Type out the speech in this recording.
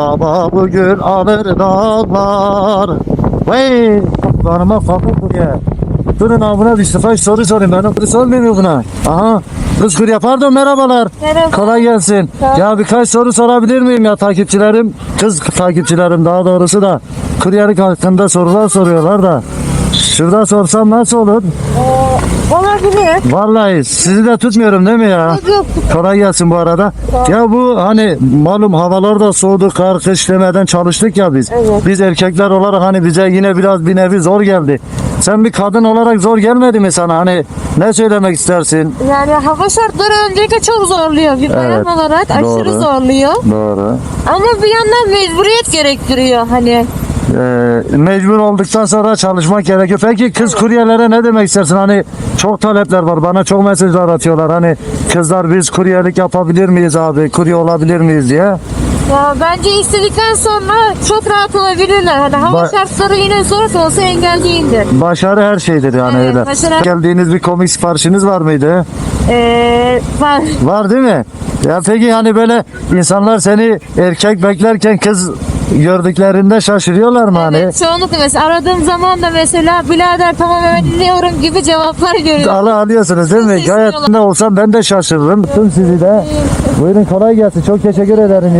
Baba bugün alır dağlar. Vay! Kanıma kapı buraya. Durun abuna bir kaç soru sorayım. Ben sormayayım mı buna? Aha. Kız kurye pardon merhabalar. Merhaba. Kolay gelsin. Ol. Ya birkaç soru sorabilir miyim ya takipçilerim? Kız takipçilerim daha doğrusu da. Kuryelik hakkında sorular soruyorlar da. Şurada sorsam nasıl olur? Ee, olabilir. Vallahi sizi de tutmuyorum değil mi ya? Yok. Kolay gelsin bu arada. Ya bu hani malum havalar da soğudu, kar kış demeden çalıştık ya biz. Evet. Biz erkekler olarak hani bize yine biraz bir nevi zor geldi. Sen bir kadın olarak zor gelmedi mi sana? Hani ne söylemek istersin? Yani hava şartları öncelikle çok zorluyor. Bir bayan Evet, olarak aşırı doğru. zorluyor. Doğru. Ama bir yandan mecburiyet gerektiriyor hani. Ee, mecbur olduktan sonra çalışmak gerekiyor. Peki kız kuryelere ne demek istersin? Hani çok talepler var. Bana çok mesajlar atıyorlar. Hani kızlar biz kuryelik yapabilir miyiz abi? Kurye olabilir miyiz diye. Ya bence istedikten sonra çok rahat olabilirler. Hani hava Ba- şartları yine zor da olsa engel değildir. Başarı her şeydir yani Evet, öyle. mesela- Geldiğiniz bir komik siparişiniz var mıydı? Ee, var. Var değil mi? Ya peki hani böyle insanlar seni erkek beklerken kız gördüklerinde şaşırıyorlar mı hani? Evet, çoğunlukla mesela aradığım zaman da mesela birader tamam hemen dinliyorum gibi cevaplar görüyorum. Alı alıyorsunuz değil mi? Gayet olsam ben de şaşırırım. Tüm sizi de. Buyurun kolay gelsin. Çok teşekkür ederim.